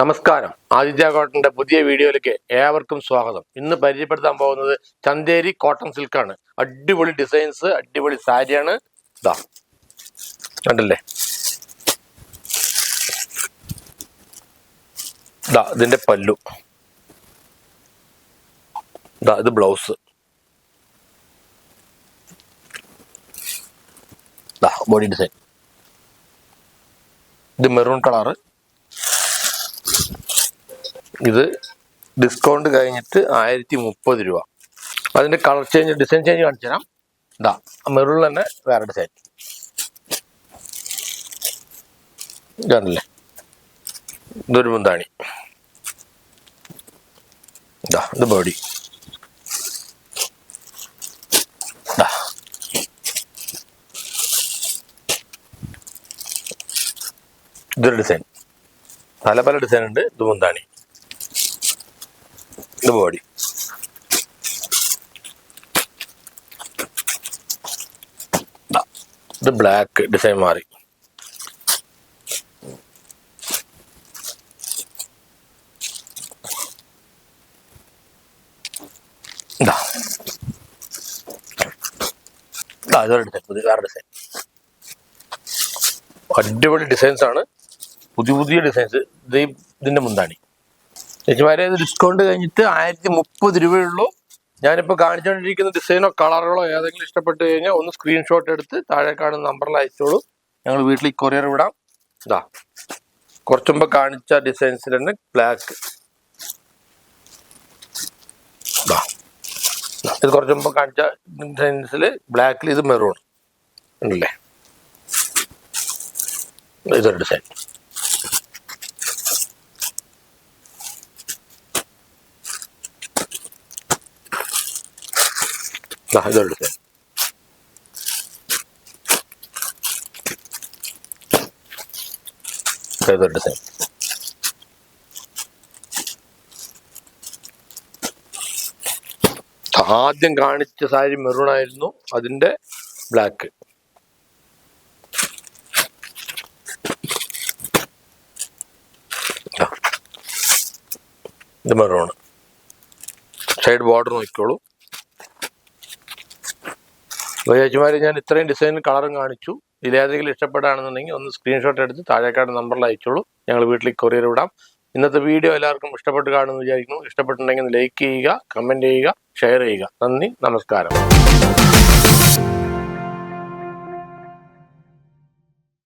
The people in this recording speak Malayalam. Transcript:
നമസ്കാരം. ആദിത്യ കോട്ടന്റെ പുതിയ വീഡിയോയിലേക്ക് ഏവർക്കും സ്വാഗതം. ഇന്ന് പരിചയപ്പെടുത്താൻ പോകുന്നത് ചന്തേരി കോട്ടൺ സിൽക്കാണ്. അടിപൊളി ഡിസൈൻസ് അടിപൊളി സാരിയാണ്. ഇതാ കണ്ടല്ലേ? ഇതാ ഇതിന്റെ പല്ലു. ഇതാ ഇത് ബ്ലൗസ്. Body design. ഇത് മെറൂൺ കളറ്. ഇത് ഡിസ്കൗണ്ട് കഴിഞ്ഞിട്ട് ആയിരത്തി മുപ്പത് രൂപ. അതിന്റെ കളർ ചേഞ്ച് ഡിസൈൻ ചേഞ്ച് കാണിച്ചു തരാം. ഇതാ മെറുള്ള തന്നെ വേറെ ഡിസൈൻ ഇതാണല്ലേ? ഇതൊരു മുന്താണി. ഇതാ ഇത് ബോഡി ഇതാ. ഇതൊരു ഡിസൈൻ പല പല ഡിസൈൻ ഉണ്ട്. ഇത് മുന്താണി. ഇത് body. The ഇത്. ബ്ലാക്ക് ഡിസൈൻ മാറി പുതിയ വേറെ ഡിസൈൻ അടിപൊളി ഡിസൈൻസ് ആണ്. പുതിയ പുതിയ ഡിസൈൻസ് ഇത് ഇതിന്റെ മുന്താണി. ചേച്ചിമാരെ ഡിസ്കൗണ്ട് കഴിഞ്ഞിട്ട് ആയിരത്തി മുപ്പത് രൂപയുള്ളൂ. ഞാനിപ്പോൾ കാണിച്ചുകൊണ്ടിരിക്കുന്ന ഡിസൈനോ കളറുകളോ ഏതെങ്കിലും ഇഷ്ടപ്പെട്ട് കഴിഞ്ഞാൽ ഒന്ന് സ്ക്രീൻഷോട്ട് എടുത്ത് താഴെ കാണുന്ന നമ്പറിൽ അയച്ചോളൂ. ഞങ്ങൾ വീട്ടിൽ കൊറിയർ വിടാം. ഇതാ കുറച്ചുമ്പോൾ കാണിച്ച ഡിസൈൻസിൽ തന്നെ ബ്ലാക്ക് ഇത് കുറച്ച് മുമ്പ് കാണിച്ച ഡിസൈൻസിൽ ബ്ലാക്കിൽ ഇത് മെറൂൺ ഉണ്ടല്ലേ ഇതൊരു ഡിസൈൻ ദാ ഇതൊരു കാണിച്ച സാരി മെറൂൺ ആയിരുന്നു. അതിന്റെ ബ്ലാക്ക് ഇത് മെറൂൺ സൈഡ് ബോർഡർ നോക്കിക്കോളൂ. അപ്പോൾ ചേച്ചിമാർ ഞാൻ ഇത്രയും ഡിസൈനും കളറും കാണിച്ചു. ഇതിലേതെങ്കിലും ഇഷ്ടപ്പെടുകയാണെന്നുണ്ടെങ്കിൽ ഒന്ന് സ്ക്രീൻഷോട്ട് എടുത്ത് താഴേക്കാട് നമ്പറിൽ അയച്ചോളൂ. ഞങ്ങൾ വീട്ടിൽ കൊറിയർ വിടാം. ഇന്നത്തെ വീഡിയോ എല്ലാവർക്കും ഇഷ്ടപ്പെട്ട് കാണുമെന്ന് വിചാരിക്കുന്നു. ഇഷ്ടപ്പെട്ടുണ്ടെങ്കിൽ ലൈക്ക് ചെയ്യുക കമന്റ് ചെയ്യുക ഷെയർ ചെയ്യുക. നന്ദി നമസ്കാരം.